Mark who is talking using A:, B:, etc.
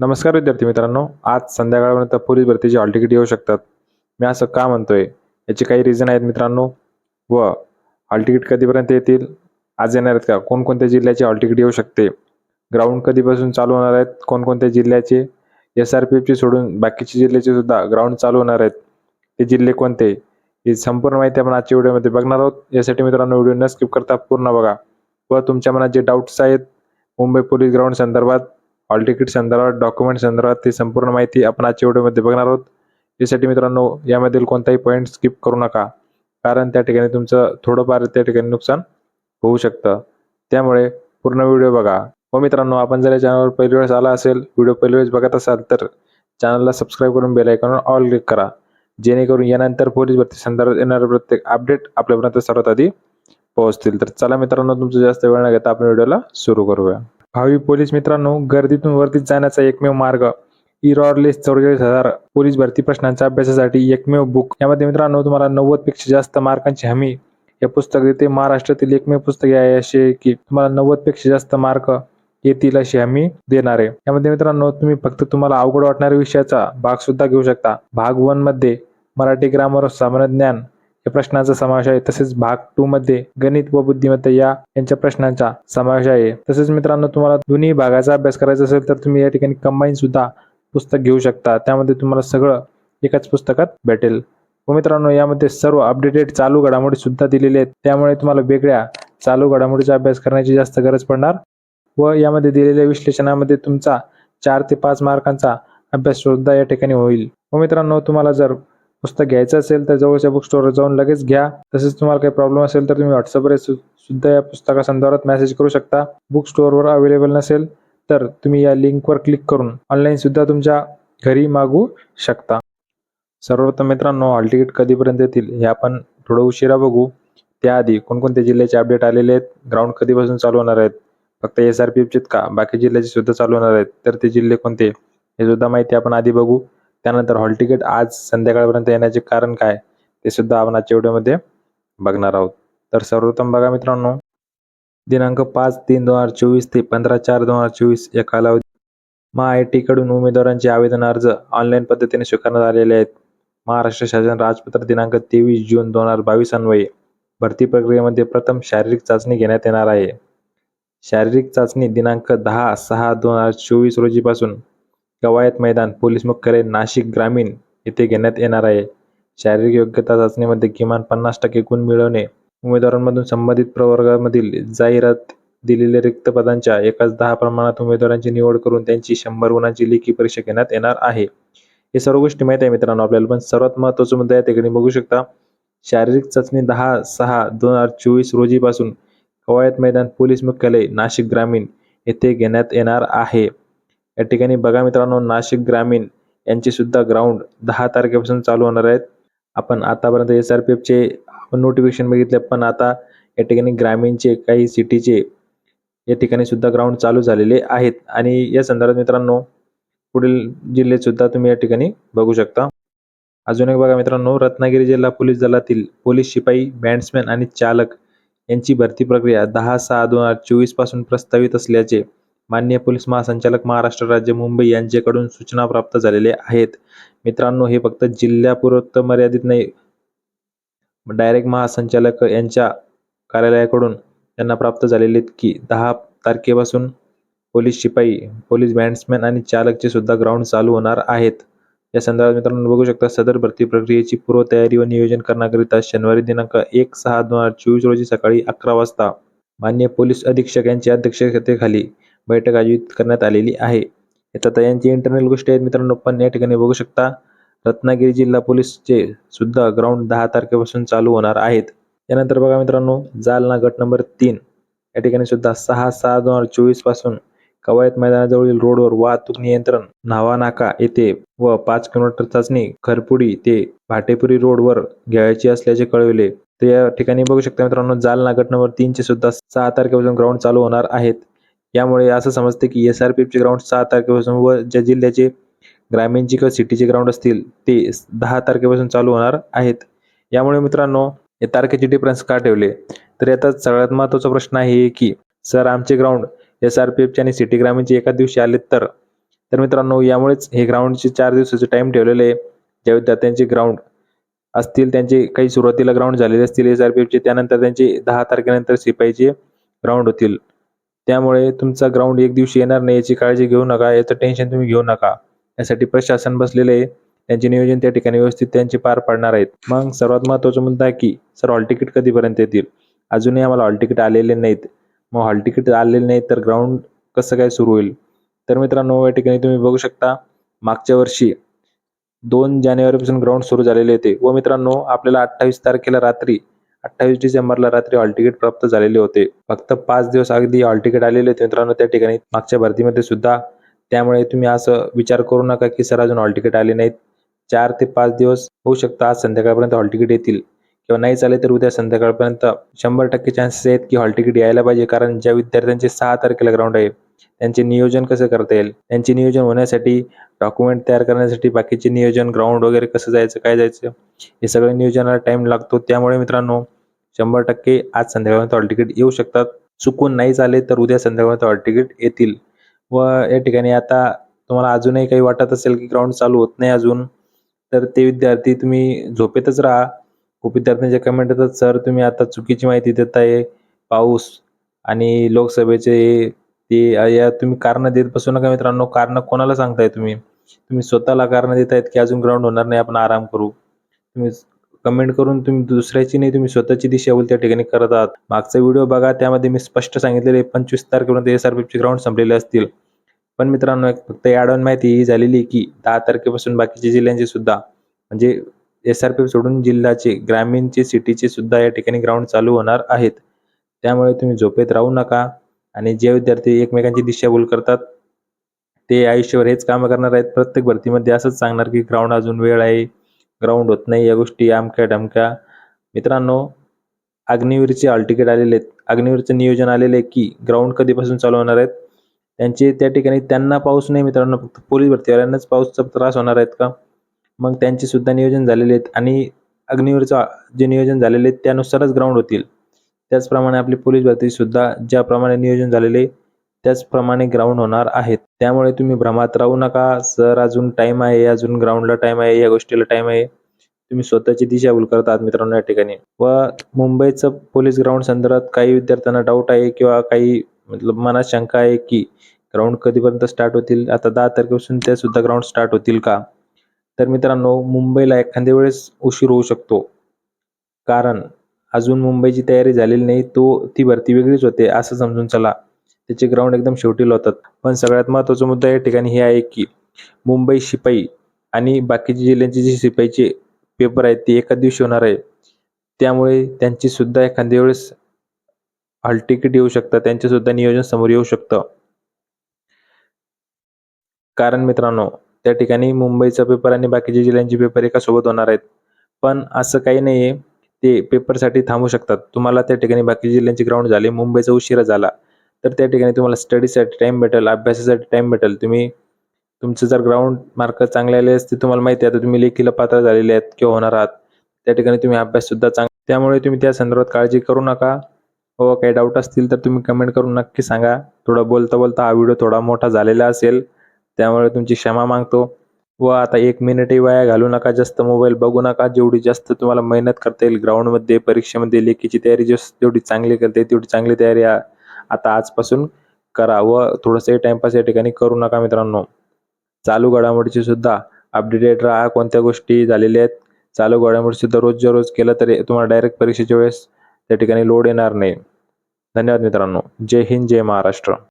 A: नमस्कार विद्यार्थी मित्रांनो आज संध्याकाळपर्यंत पोलीस भरतीची हॉल तिकीट येऊ शकतात. मी असं का म्हणतोय? याचे काही रिझन आहेत मित्रांनो. व हॉल तिकीट कधीपर्यंत येतील? आज येणार आहेत का? कोणकोणत्या जिल्ह्याचे हॉल तिकीट येऊ शकते? ग्राउंड कधीपासून चालू होणार आहेत? कोणकोणत्या जिल्ह्याचे? एस आर पी एफची सोडून बाकीचे जिल्ह्याचे सुद्धा ग्राउंड चालू होणार आहेत. ते जिल्हे कोणते? ही संपूर्ण माहिती आपण आजच्या व्हिडिओमध्ये बघणार आहोत. यासाठी मित्रांनो व्हिडिओ न स्किप करता पूर्ण बघा. व तुमच्या मनात जे डाऊट्स आहेत मुंबई पोलीस ग्राउंड संदर्भात हॉल तिकीट संदर्भात डॉक्युमेंट संदर्भात ती संपूर्ण माहिती आपण आजच्या व्हिडिओमध्ये बघणार आहोत यासाठी मित्रांनो यामधील कोणताही पॉईंट स्किप करू नका कारण त्या ठिकाणी तुमचं थोडंफार त्या ठिकाणी नुकसान होऊ शकतं त्यामुळे पूर्ण व्हिडिओ बघा व मित्रांनो आपण जर या चॅनलवर पहिली वेळेस आला असेल व्हिडिओ पहिली वेळेस बघत असाल तर चॅनलला सबस्क्राईब करून बेल आयकॉनवर ऑल क्लिक करा जेणेकरून यानंतर पोलीस भरती संदर्भात येणारे प्रत्येक अपडेट आपल्यापर्यंत सर्वात आधी पोहोचतील तर चला मित्रांनो तुमचं जास्त वेळ न घेता आपण व्हिडिओला सुरू करूया भावी पोलीस मित्रांनो गर्दीतून वरतीत जाण्याचा एकमेव मार्ग इरॉरलेस चौवेचाळीस हजार पोलीस भरती प्रश्नांच्या अभ्यासासाठी एकमेव बुक. यामध्ये मित्रांनो तुम्हाला नव्वदपेक्षा जास्त मार्कांची हमी हे पुस्तक देते. महाराष्ट्रातील एकमेव पुस्तक आहे असे आहे की तुम्हाला नव्वदपेक्षा जास्त मार्क येतील अशी हमी देणार. आहे यामध्ये मित्रांनो तुम्ही फक्त तुम्हाला अवघड वाटणाऱ्या विषयाचा भाग सुद्धा घेऊ शकता. भाग वनमध्ये मराठी ग्रामर सामान्य ज्ञान या प्रश्नाचा समावेश आहे. तसेच भाग टू मध्ये गणित व बुद्धिमत्ता या यांच्या प्रश्नांचा समावेश आहे. तसेच मित्रांनो तुम्हाला दोन्ही भागाचा अभ्यास करायचा असेल तर तुम्ही या ठिकाणी कंबाईन सुद्धा पुस्तक घेऊ शकता. त्यामध्ये तुम्हाला सगळं एकाच पुस्तकात भेटेल. व मित्रांनो यामध्ये सर्व अपडेटेड चालू घडामोडी सुद्धा दिलेले आहेत. त्यामुळे तुम्हाला वेगळ्या चालू घडामोडीचा अभ्यास करण्याची जास्त गरज पडणार व यामध्ये दिलेल्या विश्लेषणामध्ये तुमचा चार ते पाच मार्कांचा अभ्यास सुद्धा या ठिकाणी होईल. व मित्रांनो तुम्हाला जर पुस्तक घ्यायचं असेल तर जवळच्या बुक स्टोअरवर जाऊन लगेच घ्या. तसेच तुम्हाला काही प्रॉब्लेम असेल तर तुम्ही व्हॉट्सअपवर सुद्धा या पुस्तकासंदर्भात मेसेज करू शकता. बुक स्टोअरवर अवेलेबल नसेल तर तुम्ही या लिंकवर क्लिक करून ऑनलाईन सुद्धा तुमच्या घरी मागू शकता. सर्वप्रथम मित्रांनो हॉल तिकीट कधीपर्यंत येतील हे आपण थोडं उशिरा बघू. त्याआधी कोणकोणत्या जिल्ह्याचे अपडेट आलेले आहेत? ग्राउंड कधीपासून चालू होणार आहेत? फक्त एस आर पी एफचेच का? बाकी जिल्ह्याचे सुद्धा चालू होणार आहेत. तर ते जिल्हे कोणते? हे सुद्धा माहिती आपण आधी बघू. त्यानंतर हॉल तिकीट आज संध्याकाळपर्यंत येण्याचे कारण काय ते सुद्धा आपण आजच्या व्हिडिओमध्ये बघणार आहोत. तर सर्वप्रथम बघा मित्रांनो दिनांक पाच तीन दोन हजार चोवीस ते पंधरा चार दोन हजार चोवीस या कालावधी महा कडून उमेदवारांचे आवेदन अर्ज ऑनलाईन पद्धतीने स्वीकारण्यात आलेले आहेत. महाराष्ट्र शासन राजपत्र दिनांक तेवीस जून दोन हजार बावीस अन्वये भरती प्रक्रियेमध्ये प्रथम शारीरिक चाचणी घेण्यात येणार आहे. शारीरिक चाचणी दिनांक दहा सहा दोन हजार चोवीस रोजीपासून कवायत मैदान पोलीस मुख्यालय नाशिक ग्रामीण येथे घेण्यात येणार आहे. शारीरिक योग्यता चाचणीमध्ये किमान पन्नास टक्के गुण मिळवणे उमेदवारांमधून संबंधित प्रवर्गामधील जाहिरात दिलेल्या रिक्त पदांच्या एकाच दहा प्रमाणात उमेदवारांची निवड करून त्यांची शंभर गुणांची लेखी परीक्षा घेण्यात येणार आहे. हे सर्व गोष्टी माहिती आहे मित्रांनो आपल्याला पण सर्वात महत्त्वाचा मुद्दा आहे तिकडे बघू शकता. शारीरिक चाचणी दहा सहा दोन हजार चोवीस रोजीपासून कवायत मैदान पोलीस मुख्यालय नाशिक ग्रामीण येथे घेण्यात येणार आहे. या ठिकाणी बघा मित्रांनो नाशिक ग्रामीण यांचे सुद्धा ग्राउंड दहा तारखेपासून चालू होणार आहेत. आपण आतापर्यंत एस आर पी एफचे आपण नोटिफिकेशन बघितले पण आता या ठिकाणी ग्रामीणचे काही सिटीचे या ठिकाणी सुद्धा ग्राउंड चालू झालेले आहेत. आणि या संदर्भात मित्रांनो पुढील जिल्हे सुद्धा तुम्ही या ठिकाणी बघू शकता. अजून एक बघा मित्रांनो रत्नागिरी जिल्हा पोलीस दलातील पोलीस शिपाई बँड्समॅन आणि चालक यांची भरती प्रक्रिया दहा सहा दोन हजार चोवीसपासून प्रस्तावित असल्याचे माननीय पोलीस महासंचालक महाराष्ट्र राज्य मुंबई यांच्याकडून सूचना प्राप्त झालेल्या आहेत. मित्रांनो हे फक्त जिल्ह्यापुरतं मर्यादित नाही डायरेक्ट महासंचालक यांच्या कार्यालयाकडून त्यांना प्राप्त झालेले आहेत की दहा तारखेपासून पोलीस शिपाई पोलीस बॅट्समॅन आणि चालकचे सुद्धा ग्राउंड चालू होणार आहेत. या संदर्भात मित्रांनो बघू शकता सदर भरती प्रक्रियेची पूर्वतयारी व नियोजन करण्याकरिता शनिवारी दिनांक एक सहा दोन हजार चोवीस रोजी सकाळी अकरा वाजता मान्य पोलीस अधीक्षक यांच्या अध्यक्षतेखाली बैठक आयोजित करण्यात आलेली आहे. आता यांची इंटरनल गोष्टी आहेत मित्रांनो पण या ठिकाणी बघू शकता रत्नागिरी जिल्हा पोलीसचे सुद्धा ग्राउंड दहा तारखेपासून चालू होणार आहेत. त्यानंतर बघा मित्रांनो जालना गट नंबर तीन. या ठिकाणी सुद्धा सहा सहा दोन हजार चोवीसपासून कवायत मैदानाजवळील रोडवर वाहतूक नियंत्रण नावा नाका येथे व पाच किलोमीटर चाचणी खरपुडी ते भाटेपुरी रोडवर घ्यायची असल्याचे कळविले. तर या ठिकाणी बघू शकता मित्रांनो जालना गट नंबर तीनचे सुद्धा सहा तारखेपासून ग्राउंड चालू होणार आहेत. यामुळे असं समजते की एस आर पी एफचे ग्राउंड सहा तारखेपासून व ज्या जिल्ह्याचे ग्रामीणचे किंवा सिटीचे ग्राउंड असतील ते दहा तारखेपासून चालू होणार आहेत. यामुळे मित्रांनो या तारखेचे डिफरन्स का ठेवले? तर याचा सगळ्यात महत्त्वाचा प्रश्न आहे की सर आमचे ग्राउंड एस आर पी एफचे आणि सिटी ग्रामीणचे एका दिवशी आले तर? तर मित्रांनो यामुळेच हे ग्राउंडचे चार दिवसाचे टाईम ठेवलेले आहे. ज्या विद्यार्थ्यांचे ग्राउंड असतील त्यांचे काही सुरुवातीला ग्राउंड झालेले असतील एस आर पी एफचे त्यानंतर त्यांचे दहा तारखेनंतर सिपाईचे ग्राउंड होतील. त्यामुळे तुमचा ग्राउंड एक दिवशी येणार नाही याची काळजी घेऊ नका याचं टेन्शन तुम्ही घेऊ नका. यासाठी प्रशासन बसलेले आहे. त्यांचे नियोजन त्या ठिकाणी व्यवस्थित त्यांचे पार पाडणार आहेत. मग सर्वात महत्त्वाचा मुद्दा आहे की सर हॉल तिकीट कधीपर्यंत येतील? अजूनही आम्हाला हॉल तिकीट आलेले नाहीत. मग हॉल तिकीट आलेले नाहीत तर ग्राउंड कसं काय सुरू होईल? तर मित्रांनो या ठिकाणी तुम्ही बघू शकता मागच्या वर्षी दोन जानेवारीपासून ग्राउंड सुरू झालेले होते. व मित्रांनो आपल्याला अठ्ठावीस तारखेला रात्री अठ्ठावीस डिसेंबरला रात्री हॉल तिकीट प्राप्त झालेले होते. फक्त पाच दिवस अगदी हॉल तिकीट आलेले होते मित्रांनो त्या ठिकाणी मागच्या भरतीमध्ये सुद्धा. त्यामुळे तुम्ही असं विचार करू नका की सर अजून हॉल तिकीट आले नाहीत. चार ते पाच दिवस होऊ शकतं आज संध्याकाळपर्यंत हॉल तिकीट येतील. किंवा नाही चालेल तर उद्या संध्याकाळपर्यंत शंभर टक्के चान्सेस आहेत की हॉल तिकीट यायला पाहिजे कारण ज्या विद्यार्थ्यांचे सहा तारखेला ग्राउंड आहे त्यांचे नियोजन कसं करता येईल? त्यांचे नियोजन होण्यासाठी डॉक्युमेंट तयार करण्यासाठी बाकीचे नियोजन ग्राउंड वगैरे कसं जायचं काय जायचं? हे सगळं नियोजनाला टाइम लागतो. त्यामुळे मित्रांनो शंभर टक्के आज संध्याकाळपर्यंत हॉल तिकीट येऊ शकतात. चुकून नाही झाले तर उद्या संध्याकाळपर्यंत हॉल तिकीट येतील. व या ठिकाणी आता तुम्हाला अजूनही काही वाटत असेल की ग्राउंड चालू होत नाही अजून तर ते विद्यार्थी तुम्ही झोपेतच राहा. खूप विद्यार्थ्यांच्या कमेंट येतात सर तुम्ही आता चुकीची माहिती देत आहे पाऊस आणि लोकसभेचे ते या तुम्ही कारणं देत बसू नका मित्रांनो. कारणं कोणाला सांगताय तुम्ही? तुम्ही स्वतःला कारणं देत आहेत की अजून ग्राउंड होणार नाही आपण आराम करू. तुम्ही कमेंट करून तुम्ही दुसऱ्याची नाही तुम्ही स्वतःची दिशाभूल त्या ठिकाणी करत आहात. मागचा व्हिडिओ बघा त्यामध्ये मी स्पष्ट सांगितलेले पंचवीस तारखेपर्यंत एस आर पीचे ग्राउंड संपलेले असतील. पण मित्रांनो एक फक्त ऑन माहिती ही झालेली की दहा तारखेपासून बाकीच्या जिल्ह्यांचे सुद्धा म्हणजे एस आर पी सोडून जिल्ह्याचे ग्रामीणचे सिटीचे सुद्धा या ठिकाणी ग्राउंड चालू होणार आहेत. त्यामुळे तुम्ही झोपेत राहू नका आणि जे विद्यार्थी एकमेकांची दिशाभूल करतात ते आयुष्यभर हेच कामं करणार आहेत. प्रत्येक भरतीमध्ये असंच सांगणार की ग्राउंड अजून वेळ आहे. ग्राउंड होत नाही या गोष्टी आमक्या ढमक्या मित्रांनो अग्निवीरचे हॉल तिकीट आलेले आहेत. अग्निवीरचं नियोजन आलेलं आहे की ग्राउंड कधीपासून चालू होणार आहेत? त्यांचे त्या ठिकाणी त्यांना पाऊस नाही मित्रांनो फक्त पोलीस भरतीवाल्यांनाच पाऊसचा त्रास होणार आहेत का? मग त्यांचे सुद्धा नियोजन झालेले आहेत आणि अग्निवीरचं जे नियोजन झालेले आहेत त्यानुसारच ग्राउंड होतील. त्याचप्रमाणे आपली पोलीस भरतीसुद्धा ज्याप्रमाणे नियोजन झालेले त्याचप्रमाणे ग्राउंड होणार आहेत. त्यामुळे तुम्ही भ्रमात राहू नका. सर अजून टाइम आहे. अजून ग्राउंडला टाइम आहे. या गोष्टीला टाइम आहे. तुम्ही स्वतःची दिशाभूल करत आहात मित्रांनो या ठिकाणी. व मुंबईचं पोलीस ग्राउंड संदर्भात काही विद्यार्थ्यांना डाऊट आहे किंवा काही मतलब मनात शंका आहे की ग्राउंड कधीपर्यंत स्टार्ट होतील? आता दहा तारखेपासून ते सुद्धा ग्राउंड स्टार्ट होतील का? तर मित्रांनो मुंबईला एखाद्या वेळेस उशीर होऊ शकतो. कारण अजून मुंबईची तयारी झालेली नाही. तो ती भरती वेगळीच होते. असं समजून चला. त्याचे ग्राउंड एकदम शेवटी होतात पण सगळ्यात महत्त्वाचा मुद्दा या ठिकाणी हे आहे की मुंबई शिपाई आणि बाकीच्या जिल्ह्यांचे जे शिपाईचे पेपर आहेत ते एका दिवशी होणार आहे. त्यामुळे त्यांची सुद्धा एखाद्या वेळेस हॉल तिकीट येऊ शकतं. त्यांचे सुद्धा नियोजन समोर येऊ शकतं. कारण मित्रांनो त्या ठिकाणी मुंबईचा पेपर आणि बाकीच्या जिल्ह्यांचे पेपर एका सोबत होणार आहेत. पण असं काही नाही आहे ते पेपरसाठी थांबू शकतात. तुम्हाला त्या ठिकाणी बाकी जिल्ह्यांचे ग्राउंड झाले मुंबईचा उशिरा झाला. तर त्या ठिकाणी तुम्हाला स्टडीसाठी टाईम भेटेल अभ्यासासाठी टाईम भेटेल. तुम्ही तुमचं जर ग्राउंड मार्क चांगले आले असते तुम्हाला माहिती आहे आता तुम्ही लेखीला पात्र झालेले आहेत किंवा होणार आहात. त्या ठिकाणी तुम्ही अभ्याससुद्धा चांग त्यामुळे तुम्ही त्या संदर्भात काळजी करू नका. व काही डाऊट असतील तर तुम्ही कमेंट करून नक्की सांगा. थोडं बोलता बोलता हा व्हिडिओ थोडा मोठा झालेला असेल त्यामुळे तुमची क्षमा मागतो. व आता एक मिनिटही वाया घालू नका जास्त मोबाईल बघू नका. जेवढी जास्त तुम्हाला मेहनत करता येईल ग्राउंडमध्ये परीक्षेमध्ये लेखीची तयारी जेवढी चांगली करता येईल तेवढी चांगली तयारी आता आजपासून करा व थोडंसंही टाइमपास या ठिकाणी करू नका मित्रांनो. चालू घडामोडीची सुद्धा अपडेटेड राहा. कोणत्या गोष्टी झालेल्या आहेत? चालू घडामोडी सुद्धा रोजच्या रोज केलं तरी तुम्हाला डायरेक्ट परीक्षेच्या वेळेस त्या ठिकाणी लोड येणार नाही. धन्यवाद मित्रांनो. जय हिंद जय महाराष्ट्र.